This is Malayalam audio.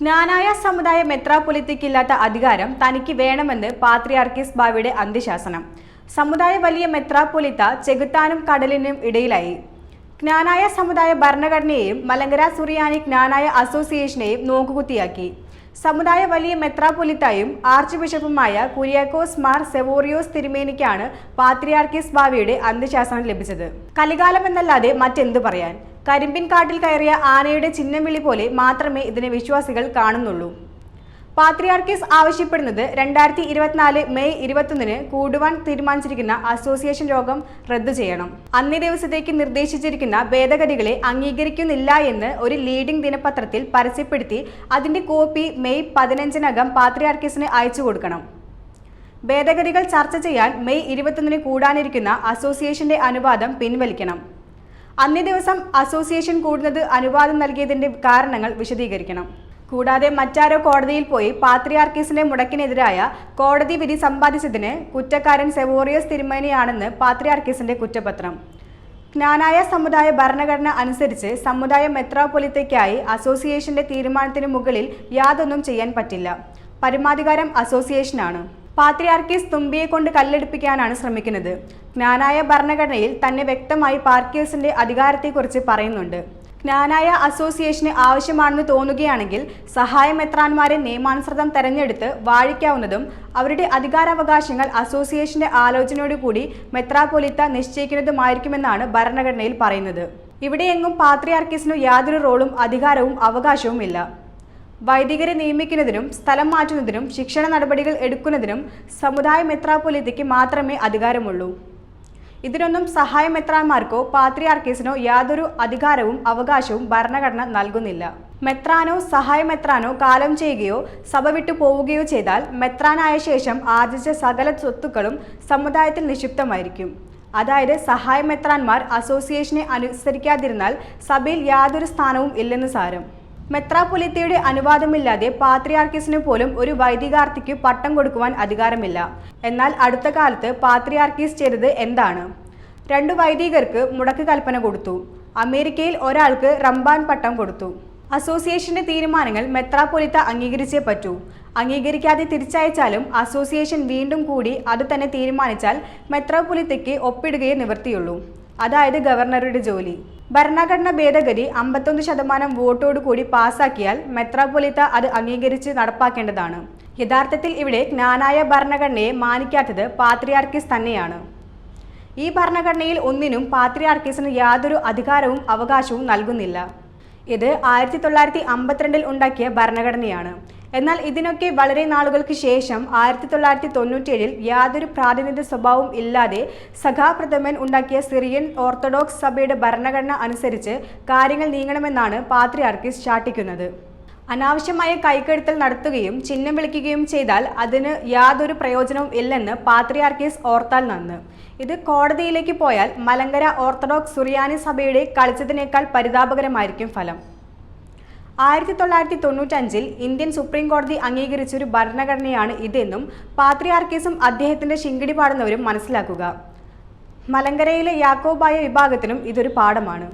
ജ്ഞാനായ സമുദായ മെത്രാപൊലിത്തയ്ക്കില്ലാത്ത അധികാരം തനിക്ക് വേണമെന്ന് പാത്രിയാർക്കിസ് ബാവയുടെ അന്ത്യശാസനം. സമുദായ വലിയ മെത്രാപൊലിത്ത ചെകുത്താനും കടലിനും ഇടയിലായി. ജ്ഞാനായ സമുദായ ഭരണഘടനയെയും മലങ്കര സുറിയാനി ജ്ഞാനായ അസോസിയേഷനെയും നോക്കുകുത്തിയാക്കി. സമുദായ വലിയ മെത്രാപൊലിത്തായും ആർച്ച് ബിഷപ്പുമായ കുര്യാക്കോസ് മാർ സെവോറിയോസ് തിരുമേനിക്കാണ് പാത്രിയാർക്കിസ് ബാവയുടെ അന്ത്യശാസനം ലഭിച്ചത്. കലികാലമെന്നല്ലാതെ മറ്റെന്തു പറയാൻ? കരിമ്പിൻ കാട്ടിൽ കയറിയ ആനയുടെ ചിഹ്നം വിളി പോലെ മാത്രമേ ഇതിനെ വിശ്വാസികൾ കാണുന്നുള്ളൂ. പാത്രിയാർക്കീസ് ആവശ്യപ്പെടുന്നത് രണ്ടായിരത്തി ഇരുപത്തിനാല് മെയ് ഇരുപത്തൊന്നിന് കൂടുവാൻ തീരുമാനിച്ചിരിക്കുന്ന അസോസിയേഷൻ യോഗം റദ്ദു ചെയ്യണം. അന്നേ ദിവസത്തേക്ക് നിർദ്ദേശിച്ചിരിക്കുന്ന ഭേദഗതികളെ അംഗീകരിക്കുന്നില്ല എന്ന് ഒരു ലീഡിംഗ് ദിനപത്രത്തിൽ പരസ്യപ്പെടുത്തി അതിന്റെ കോപ്പി മെയ് പതിനഞ്ചിനകം പാത്രിയാർക്കീസിന് അയച്ചു കൊടുക്കണം. ഭേദഗതികൾ ചർച്ച ചെയ്യാൻ മെയ് ഇരുപത്തൊന്നിന് കൂടാനിരിക്കുന്ന അസോസിയേഷന്റെ അനുവാദം പിൻവലിക്കണം. അന്നേ ദിവസം അസോസിയേഷൻ കൂടുന്നത് അനുവാദം നൽകിയതിന്റെ കാരണങ്ങൾ വിശദീകരിക്കണം. കൂടാതെ മറ്റാരോ കോടതിയിൽ പോയി പാത്രിയാർക്കീസിന്റെ മുടക്കിനെതിരായ കോടതി വിധി സമ്പാദിച്ചതിന് കുറ്റക്കാരൻ സെവോറിയസ് തിരുമേനിയാണെന്ന് പാത്രിയാർക്കീസിന്റെ കുറ്റപത്രം. ജ്ഞാനായ സമുദായ ഭരണഘടന അനുസരിച്ച് സമുദായ മെത്രാപൊലിത്തയ്ക്കായി അസോസിയേഷന്റെ തീരുമാനത്തിന് മുകളിൽ യാതൊന്നും ചെയ്യാൻ പറ്റില്ല. പരമാധികാരം അസോസിയേഷനാണ്. പാത്രിയാർക്കീസ് തുമ്പിയെ കൊണ്ട് കല്ലെടുപ്പിക്കാനാണ് ശ്രമിക്കുന്നത്. ജ്ഞാനായ ഭരണഘടനയിൽ തന്നെ വ്യക്തമായി പാർക്കേഴ്സിന്റെ അധികാരത്തെക്കുറിച്ച് പറയുന്നുണ്ട്. ജ്ഞാനായ അസോസിയേഷന് ആവശ്യമാണെന്ന് തോന്നുകയാണെങ്കിൽ സഹായമെത്രാന്മാരെ നിയമാനുസൃതം തെരഞ്ഞെടുത്ത് വാഴിക്കാവുന്നതും അവരുടെ അധികാരാവകാശങ്ങൾ അസോസിയേഷന്റെ ആലോചനയോടുകൂടി മെത്രാപൊലിത്ത നിശ്ചയിക്കുന്നതുമായിരിക്കുമെന്നാണ് ഭരണഘടനയിൽ പറയുന്നത്. ഇവിടെയെങ്ങും പാത്രിയാർക്കിസിനു യാതൊരു റോളും അധികാരവും അവകാശവും ഇല്ല വൈദികരെ നിയമിക്കുന്നതിനും സ്ഥലം മാറ്റുന്നതിനും ശിക്ഷണ നടപടികൾ എടുക്കുന്നതിനും സമുദായ മെത്രാപൊലിത്തയ്ക്ക് മാത്രമേ അധികാരമുള്ളൂ. ഇതിനൊന്നും സഹായമെത്രാന്മാർക്കോ പാത്രിയാർക്കീസിനോ യാതൊരു അധികാരവും അവകാശവും ഭരണഘടന നൽകുന്നില്ല. മെത്രാനോ സഹായമെത്രാനോ കാലം ചെയ്യുകയോ സഭ വിട്ടു പോവുകയോ ചെയ്താൽ മെത്രാനായ ശേഷം ആർജിച്ച സകല സ്വത്തുക്കളും സമുദായത്തിൽ നിക്ഷിപ്തമായിരിക്കും. അതായത് സഹായമെത്രാന്മാർ അസോസിയേഷനെ അനുസരിക്കാതിരുന്നാൽ സഭയിൽ യാതൊരു സ്ഥാനവും ഇല്ലെന്ന് സാരം. മെത്രാപൊലിത്തയുടെ അനുവാദമില്ലാതെ പാത്രിയാർക്കീസിന് പോലും ഒരു വൈദികാർത്തിക്ക് പട്ടം കൊടുക്കുവാൻ അധികാരമില്ല. എന്നാൽ അടുത്ത കാലത്ത് പാത്രിയാർക്കീസ് ചെയ്തത് എന്താണ്? രണ്ടു വൈദികർക്ക് മുടക്ക് കൽപ്പന കൊടുത്തു. അമേരിക്കയിൽ ഒരാൾക്ക് റംബാൻ പട്ടം കൊടുത്തു. അസോസിയേഷന്റെ തീരുമാനങ്ങൾ മെത്രാപൊലിത്ത അംഗീകരിച്ചേ പറ്റൂ. അംഗീകരിക്കാതെ തിരിച്ചയച്ചാലും അസോസിയേഷൻ വീണ്ടും കൂടി അത് തന്നെ തീരുമാനിച്ചാൽ മെത്രാപൊലിത്തയ്ക്ക് ഒപ്പിടുകയേ നിവൃത്തിയുള്ളൂ. അതായത് ഗവർണറുടെ ജോലി. ഭരണഘടന ഭേദഗതി അമ്പത്തൊന്ന് ശതമാനം വോട്ടോടു കൂടി പാസാക്കിയാൽ മെത്രാപൊലിത്ത അത് അംഗീകരിച്ച് നടപ്പാക്കേണ്ടതാണ്. യഥാർത്ഥത്തിൽ ഇവിടെ ജ്ഞാനായ ഭരണഘടനയെ മാനിക്കാത്തത് പാത്രിയാർക്കിസ് തന്നെയാണ്. ഈ ഭരണഘടനയിൽ ഒന്നിനും പാത്രിയാർക്കിസിന് യാതൊരു അധികാരവും അവകാശവും നൽകുന്നില്ല. ഇത് ആയിരത്തി തൊള്ളായിരത്തി അമ്പത്തിരണ്ടിൽ ഉണ്ടാക്കിയ ഭരണഘടനയാണ്. എന്നാൽ ഇതിനൊക്കെ വളരെ നാളുകൾക്ക് ശേഷം ആയിരത്തി തൊള്ളായിരത്തി തൊണ്ണൂറ്റിയേഴിൽ യാതൊരു പ്രാതിനിധ്യ സ്വഭാവം ഇല്ലാതെ സഖാപ്രഥമൻ ഉണ്ടാക്കിയ സിറിയൻ ഓർത്തഡോക്സ് സഭയുടെ ഭരണഘടന അനുസരിച്ച് കാര്യങ്ങൾ നീങ്ങണമെന്നാണ് പാത്രിയാർക്കിസ് ചാട്ടിക്കുന്നത് അനാവശ്യമായ കൈക്കെടുത്തൽ നടത്തുകയും ചിഹ്നം വിളിക്കുകയും ചെയ്താൽ അതിന് യാതൊരു പ്രയോജനവും ഇല്ലെന്ന് പാത്രിയാർക്കീസ് ഓർത്താൽ നന്ന്. ഇത് കോടതിയിലേക്ക് പോയാൽ മലങ്കര ഓർത്തഡോക്സ് സുറിയാനി സഭയുടെ കളിച്ചതിനേക്കാൾ പരിതാപകരമായിരിക്കും ഫലം. ആയിരത്തി തൊള്ളായിരത്തി തൊണ്ണൂറ്റഞ്ചിൽ ഇന്ത്യൻ സുപ്രീം കോടതി അംഗീകരിച്ചൊരു ഭരണഘടനയാണ് ഇതെന്നും പാത്രിയാർക്കീസും അദ്ദേഹത്തിന്റെ ശിങ്കിടി പാടുന്നവരും മനസ്സിലാക്കുക. മലങ്കരയിലെ യാക്കോബായ വിഭാഗത്തിനും ഇതൊരു പാഠമാണ്.